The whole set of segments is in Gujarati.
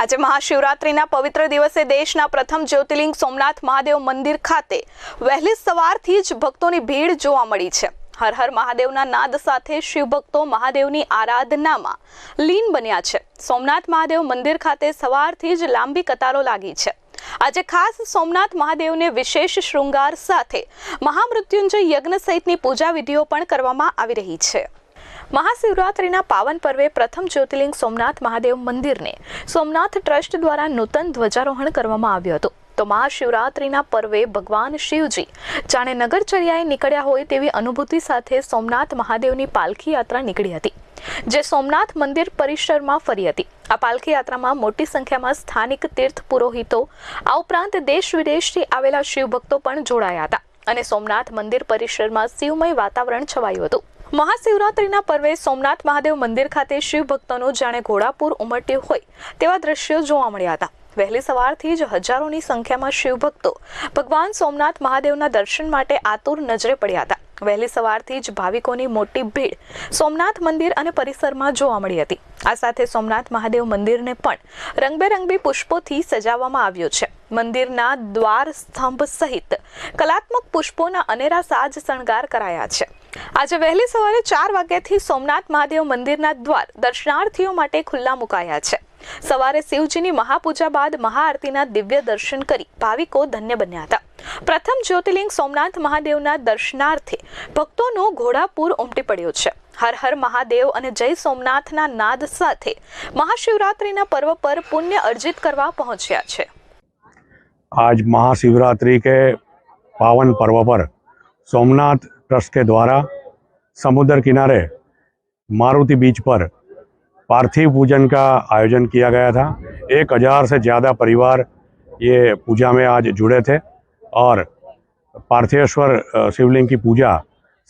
આજે મહાશિવરાત્રિના પવિત્ર દિવસે દેશના પ્રથમ જ્યોતિર્લિંગ સોમનાથ મહાદેવ મંદિર ખાતે વહેલી સવારથી જ ભક્તોની ભીડ જોવા મળી છે. હર હર મહાદેવના નાદ સાથે શિવભક્તો મહાદેવની આરાધનામાં લીન બન્યા છે. સોમનાથ મહાદેવ મંદિર ખાતે સવારથી જ લાંબી કતારો લાગી છે. આજે ખાસ સોમનાથ મહાદેવને વિશેષ શૃંગાર સાથે મહામૃત્યુંજય યજ્ઞ સહિતની પૂજા વિધિઓ પણ કરવામાં આવી રહી છે. મહાશિવરાત્રિના પાવન પર્વે પ્રથમ જ્યોતિર્લિંગ સોમનાથ મહાદેવ મંદિરને સોમનાથ ટ્રસ્ટ દ્વારા નૂતન ધ્વજારોહણ કરવામાં આવ્યું હતું. તો મહાશિવરાત્રિના પર્વે ભગવાન શિવજી જાણે નગરચર્યાએ નીકળ્યા હોય તેવી અનુભૂતિ સાથે સોમનાથ મહાદેવની પાલખી યાત્રા નીકળી હતી, જે સોમનાથ મંદિર પરિસરમાં ફરી હતી. આ પાલખી યાત્રામાં મોટી સંખ્યામાં સ્થાનિક તીર્થ પુરોહિતો, આ ઉપરાંત દેશ વિદેશથી આવેલા શિવભક્તો પણ જોડાયા હતા અને સોમનાથ મંદિર પરિસરમાં શિવમય વાતાવરણ છવાયું હતું. મહાશિવરાત્રિના પર્વે સોમનાથ મહાદેવ મંદિર ખાતે શિવ ભક્તોનું જાણે ઘોડાપુર ઉમટ્યું હોય તેવા દ્રશ્યો જોવા મળ્યા હતા. વહેલી સવારથી જ હજારોની સંખ્યામાં શિવભક્તો ભગવાન સોમનાથ મહાદેવના દર્શન માટે આતુર નજરે પડ્યા હતા. વહેલી સવારથી જ ભાવિકોની મોટી ભીડ સોમનાથ મંદિર અને પરિસરમાં જોવા મળી હતી. આ સાથે સોમનાથ મહાદેવ મંદિરને પણ રંગબેરંગી પુષ્પોથી સજાવવામાં આવ્યું છે. મંદિરના દ્વાર સ્તંભ સહિત કલાત્મક પુષ્પોના અનેરા સાજ શણગાર કરાયા છે. આજે વહેલી સવારે ચાર વાગ્યાથી સોમનાથ મહાદેવ મંદિરના દ્વાર દર્શનાર્થીઓ માટે ખુલ્લા મુકાયા છે. સવારે શિવજીની મહાપૂજા બાદ મહાઆરતીના દિવ્ય દર્શન કરી ભાવિકો ધન્ય બન્યા હતા. પ્રથમ જ્યોતિર્લિંગ સોમનાથ મહાદેવના દર્શનાર્થે ભક્તોનો ઘોડાપૂર ઉમટી પડ્યો છે. હર હર મહાદેવ અને જય સોમનાથના નાદ સાથે મહાશિવરાત્રિના પર્વ પર પુણ્ય અર્જિત કરવા પહોંચ્યા છે. આજ મહાશિવરાત્રી કે પાવન પર્વ પર સોમનાથ ट्रस्ट के द्वारा समुद्र किनारे मारुति बीच पर पार्थिव पूजन का आयोजन किया गया था। एक हज़ार से ज़्यादा परिवार ये पूजा में आज जुड़े थे और पार्थिवेश्वर शिवलिंग की पूजा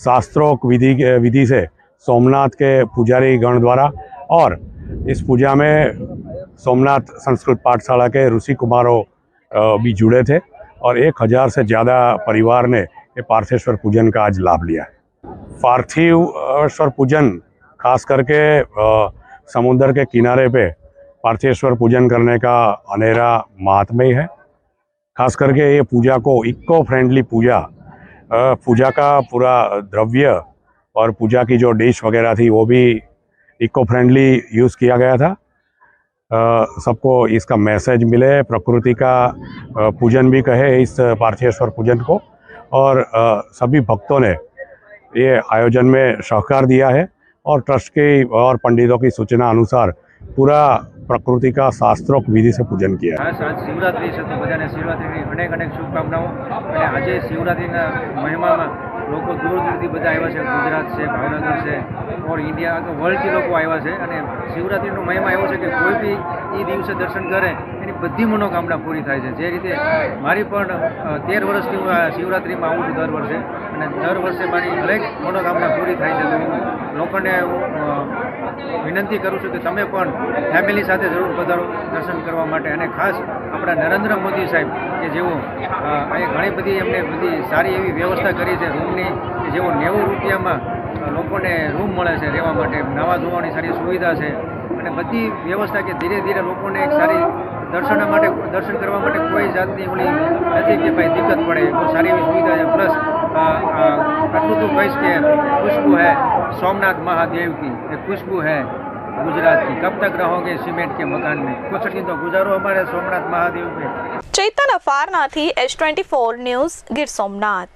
शास्त्रोक्त विधि विधि से सोमनाथ के पुजारी गण द्वारा और इस पूजा में सोमनाथ संस्कृत पाठशाला के ऋषि कुमारों भी जुड़े थे और एक हज़ार से ज़्यादा परिवार ने ये पार्थेश्वर पूजन का आज लाभ लिया है। पार्थिवेश्वर पूजन, खास करके समुद्र के किनारे पे पार्थेश्वर पूजन करने का अनेरा महात्म्य है। खास करके ये पूजा को इको फ्रेंडली पूजा पूजा का पूरा द्रव्य और पूजा की जो डिश वगैरह थी, वो भी इको फ्रेंडली यूज़ किया गया था। सबको इसका मैसेज मिले, प्रकृति का पूजन भी कहे इस पार्थेश्वर पूजन को। और अ, सभी भक्तों ने ये आयोजन में सहकार दिया है और ट्रस्ट की और पंडितों की सूचना अनुसार पूरा प्रकृति का शास्त्रोक्त विधि से पूजन किया है ખાસ આજ શિવરાત્રિ છે તો બધાને શિવરાત્રિની અનેક અનેક શુભકામનાઓ અને આજે શિવરાત્રિના મહિમામાં લોકો દૂર દૂરથી બધા આવ્યા છે. ગુજરાત છે, ભાવનગર છે, ઓર ઇન્ડિયા તો વર્લ્ડથી લોકો આવ્યા છે. અને શિવરાત્રિનો મહિમા એવો છે કે કોઈ બી એ દિવસે દર્શન કરે, એની બધી મનોકામના પૂરી થાય છે. જે રીતે મારી પણ તેર વર્ષથી હું શિવરાત્રિમાં આવું છું દર વર્ષે. અને દર વર્ષે મારી દરેક મનોકામના પૂરી થાય છે. લોકોને વિનંતી કરું છું કે તમે પણ ફેમિલી સાથે જરૂર પધારો દર્શન કરવા માટે. અને ખાસ આપણા નરેન્દ્ર મોદી સાહેબ, કે જેઓ અહીંયા ઘણી બધી એમને બધી સારી એવી વ્યવસ્થા કરી છે રૂમની, કે જેઓ નેવું રૂપિયામાં લોકોને રૂમ મળે છે રહેવા માટે, નવા ધોવાની સારી સુવિધા છે. અને બધી વ્યવસ્થા કે ધીરે ધીરે લોકોને એક સારી દર્શન માટે, દર્શન કરવા માટે કોઈ જાતની ઓલી નથી કે ભાઈ દિક્કત પડે, બહુ સારી એવી સુવિધા वैश्य के खुशबू है। सोमनाथ महादेव की एक खुशबू है गुजरात की। कब तक रहोगे सीमेंट के मकान में? कुछ दिन तो गुजारो हमारे सोमनाथ महादेव में Chetan अफारनाथी H twenty four news, Gir Somnath.